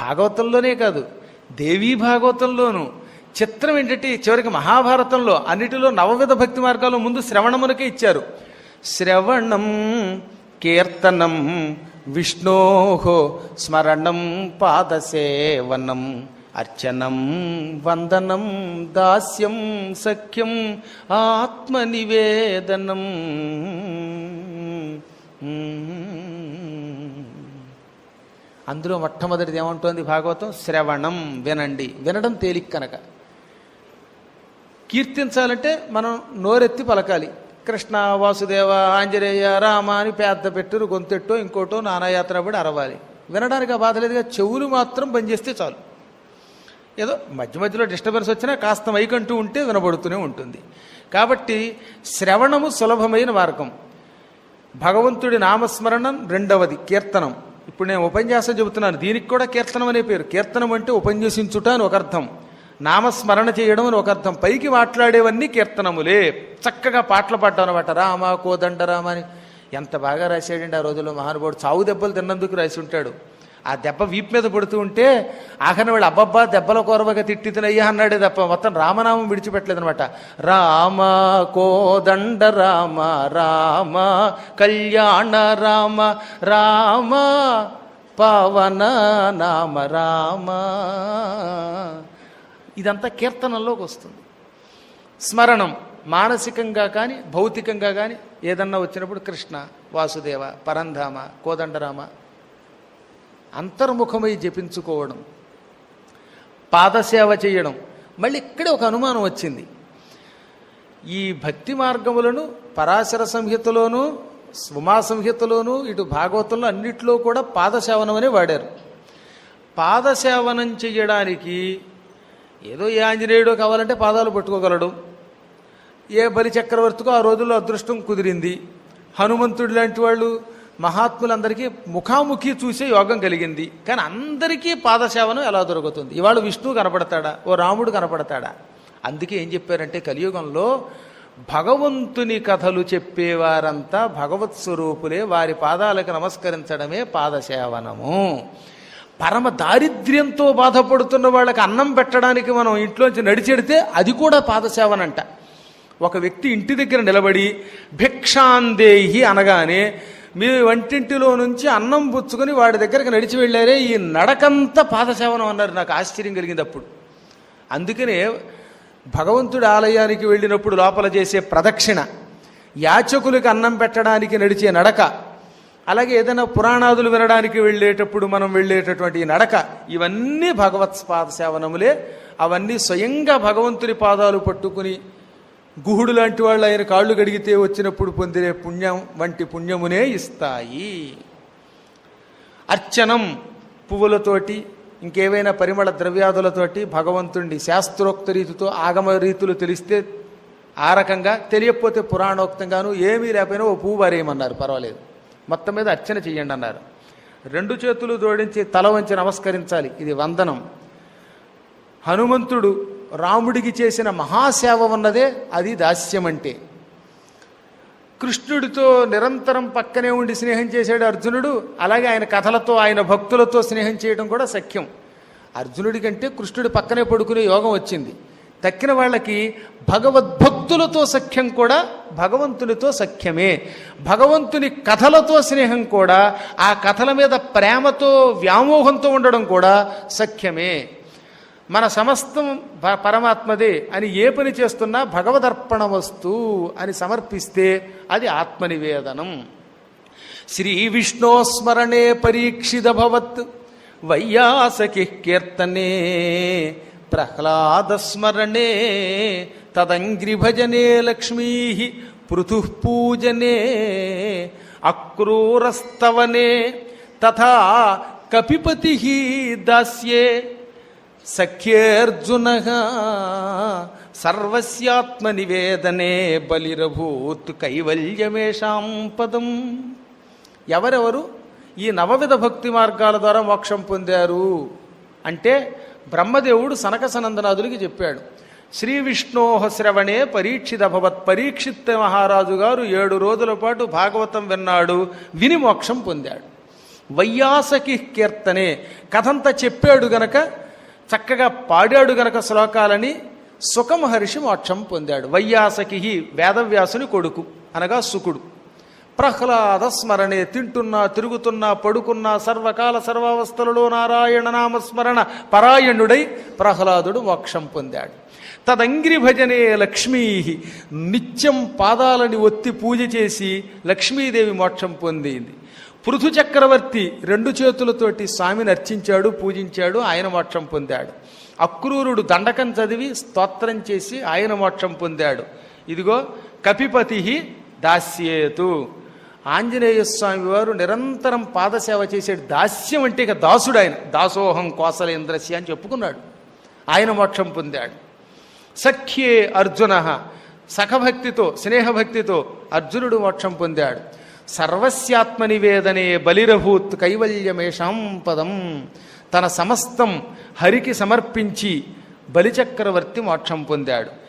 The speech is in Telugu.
భాగవతంలోనే కాదు దేవీ భాగవతంలోనూ. చిత్రం ఏంటంటే చివరికి మహాభారతంలో అన్నిటిలో నవవిధ భక్తి మార్గాలు ముందు శ్రవణమునకే ఇచ్చారు. శ్రవణం కీర్తనం విష్ణోహో స్మరణం పాదసేవనం అర్చనం వందనం దాస్యం సఖ్యం ఆత్మనివేదనం. అందులో మొట్టమొదటిది ఏమంటోంది? భాగవతం శ్రవణం. వినండి. వినడం తేలిక కనుక. కీర్తించాలంటే మనం నోరెత్తి పలకాలి. కృష్ణ వాసుదేవ ఆంజనేయ రామ అని పెద్ద పెట్టురు గొంతెట్టో ఇంకోటో నానాయాత్ర పడి అరవాలి. వినడానికి ఆ బాధ లేదుగా చెవులు మాత్రం పనిచేస్తే చాలు. ఏదో మధ్య మధ్యలో డిస్టర్బెన్స్ వచ్చినా కాస్త మైకంటూ ఉంటే వినబడుతూనే ఉంటుంది. కాబట్టి శ్రవణము సులభమైన మార్గం. భగవంతుడి నామస్మరణం రెండవది కీర్తనం. ఇప్పుడు నేను ఉపన్యాసం చెబుతున్నాను. దీనికి కూడా కీర్తనం అనే పేరు. కీర్తనం అంటే ఉపన్యసించుట అని ఒక అర్థం. నామస్మరణ చేయడం అని ఒక అర్థం. పైకి మాట్లాడేవన్నీ కీర్తనములే. చక్కగా పాటలు పాడడం అనమాట రామ కోదండ రామ అని. ఎంత బాగా రాశాడండి ఆ రోజుల్లో మహానుభావుడు. చావు దెబ్బలు తిన్నందుకు రాసి ఉంటాడు. ఆ దెబ్బ వీపు మీద పడుతూ ఉంటే ఆఖరిని వాళ్ళు అబ్బబ్బా దెబ్బల కోరవగా తిట్టితులయ్యా అన్నాడే తప్ప మొత్తం రామనామం విడిచిపెట్టలేదు అనమాట రామ కోదండ రామ రామ కళ్యాణ రామ రామ పవన నామ రామ. ఇదంతా కీర్తనలోకి వస్తుంది. స్మరణం మానసికంగా కానీ భౌతికంగా కానీ ఏదన్నా వచ్చినప్పుడు కృష్ణ వాసుదేవ పరంధామ కోదండరామ అంతర్ముఖమై జపించుకోవడం పాదసేవ చేయడం. మళ్ళీ ఇక్కడే ఒక అనుమానం వచ్చింది. ఈ భక్తి మార్గములను పరాశర సంహితలోను సుమా సంహితలోను ఇటు భాగవతంలో అన్నిట్లో కూడా పాదసేవనం అనే వాడారు. పాదసేవనం చేయడానికి ఏదో ఏ ఆంజనేయుడో కావాలంటే పాదాలు పట్టుకోగలడు. ఏ బలి చక్రవర్తికో ఆ రోజుల్లో అదృష్టం కుదిరింది. హనుమంతుడు లాంటి వాళ్ళు మహాత్ములందరికీ ముఖాముఖి చూసే యోగం కలిగింది. కానీ అందరికీ పాదసేవనం ఎలా దొరుకుతుంది? ఇవాళ విష్ణువు కనపడతాడా? ఓ రాముడు కనపడతాడా? అందుకే ఏం చెప్పారంటే కలియుగంలో భగవంతుని కథలు చెప్పేవారంతా భగవత్ స్వరూపులే. వారి పాదాలకు నమస్కరించడమే పాదసేవనము. పరమ దారిద్ర్యంతో బాధపడుతున్న వాళ్ళకి అన్నం పెట్టడానికి మనం ఇంట్లోంచి నడిచెడితే అది కూడా పాదసేవనంట. ఒక వ్యక్తి ఇంటి దగ్గర నిలబడి భిక్షాందేహి అనగానే మీ వంటింటిలో నుంచి అన్నం పుచ్చుకొని వాడి దగ్గరికి నడిచి వెళ్ళారే ఈ నడకంతా పాదసేవనం అన్నారు. నాకు ఆశ్చర్యం కలిగింది అప్పుడు. అందుకనే భగవంతుడి ఆలయానికి వెళ్ళినప్పుడు లోపల చేసే ప్రదక్షిణ యాచకులకు అన్నం పెట్టడానికి నడిచే నడక అలాగే ఏదైనా పురాణాదులు వినడానికి వెళ్ళేటప్పుడు మనం వెళ్ళేటటువంటి ఈ నడక ఇవన్నీ భగవత్ పాద సేవనములే. అవన్నీ స్వయంగా భగవంతుని పాదాలు పట్టుకుని గుహుడు లాంటి వాళ్ళు ఆయన కాళ్ళు గడిగితే వచ్చినప్పుడు పొందిన పుణ్యం వంటి పుణ్యమునే ఇస్తాయి. అర్చనం పువ్వులతోటి ఇంకేవైనా పరిమళ ద్రవ్యాదులతోటి భగవంతుణ్ణి శాస్త్రోక్త రీతితో ఆగమ రీతులు తెలిస్తే ఆ రకంగా తెలియకపోతే పురాణోక్తంగాను ఏమీ లేకపోయినా ఓ పువ్వు వారేయమన్నారు. పర్వాలేదు. మొత్తం మీద అర్చన చెయ్యండి అన్నారు. రెండు చేతులు జోడించి తల వంచి నమస్కరించాలి. ఇది వందనం. హనుమంతుడు రాముడికి చేసిన మహాసేవ ఉన్నదే అది దాస్యం అంటే కృష్ణుడితో నిరంతరం పక్కనే ఉండి స్నేహం చేశాడు అర్జునుడు అలాగే ఆయన కథలతో ఆయన భక్తులతో స్నేహం చేయడం కూడా సఖ్యం. అర్జునుడి కంటే కృష్ణుడి పక్కనే పడుకునే యోగం వచ్చింది. తక్కిన వాళ్ళకి భగవద్భక్తులతో సఖ్యం కూడా భగవంతునితో సఖ్యమే. భగవంతుని కథలతో స్నేహం కూడా ఆ కథల మీద ప్రేమతో వ్యామోహంతో ఉండడం కూడా సఖ్యమే. మన సమస్తం పరమాత్మదే అని ఏ పని చేస్తున్నా భగవదర్పణ వస్తు అని సమర్పిస్తే అది ఆత్మనివేదనం. శ్రీ విష్ణోస్మరణే పరీక్షితభవత్ వైయాసకి కీర్తనే ప్రహ్లాదస్మరణే తదంగ్రిభజనే లక్ష్మీ పృథు పూజనే అక్రూరస్తవనే తథా కపిపతి దాస్యే. సఖ్యేర్జున. సర్వస్యాత్మ నివేదనే బలిరభూత్ కైవల్యమేషాం పదం. ఎవరెవరు? ఈ నవవిధ భక్తి మార్గాల ద్వారా మోక్షం పొందారు. అంటే బ్రహ్మదేవుడు సనక సనందనాథులకి చెప్పాడు. శ్రీ విష్ణోహ శ్రవణే పరీక్షిత భవత్ పరీక్షిత్ మహారాజు గారు ఏడు రోజుల పాటు భాగవతం విన్నాడు విని మోక్షం పొందాడు. వైయాసకి కీర్తనే కథంతా చెప్పాడు గనక చక్కగా పాడాడు గనక శ్లోకాలని సుఖమహర్షి మోక్షం పొందాడు. వైయాసకి వేదవ్యాసుని కొడుకు అనగా సుకుడు. ప్రహ్లాద స్మరణే తింటున్నా తిరుగుతున్నా పడుకున్నా సర్వకాల సర్వావస్థలలో నారాయణ నామస్మరణ పరాయణుడై ప్రహ్లాదుడు మోక్షం పొందాడు. తదంగిరి భజనే లక్ష్మీ నిత్యం పాదాలని ఒత్తి పూజ చేసి లక్ష్మీదేవి మోక్షం పొందింది. పృథు చక్రవర్తి రెండు చేతులతోటి స్వామిని అర్చించాడు పూజించాడు ఆయన మోక్షం పొందాడు. అక్రూరుడు దండకం చదివి స్తోత్రం చేసి ఆయన మోక్షం పొందాడు. ఇదిగో కపిపతి దాస్యేతు. ఆంజనేయ స్వామి వారు నిరంతరం పాదసేవ చేసేడు దాస్యం అంటే ఇక దాసుడు ఆయన. దాసోహం కోసలేంద్రస్య అని చెప్పుకున్నాడు. ఆయన మోక్షం పొందాడు. సఖ్యే అర్జున సఖభక్తితో స్నేహభక్తితో అర్జునుడు మోక్షం పొందాడు. సర్వస్యాత్మ నివేదనే బలిరభూత్ కైవల్యమేషాం పదం. తన సమస్తం హరికి సమర్పించి బలిచక్రవర్తి మోక్షం పొందాడు.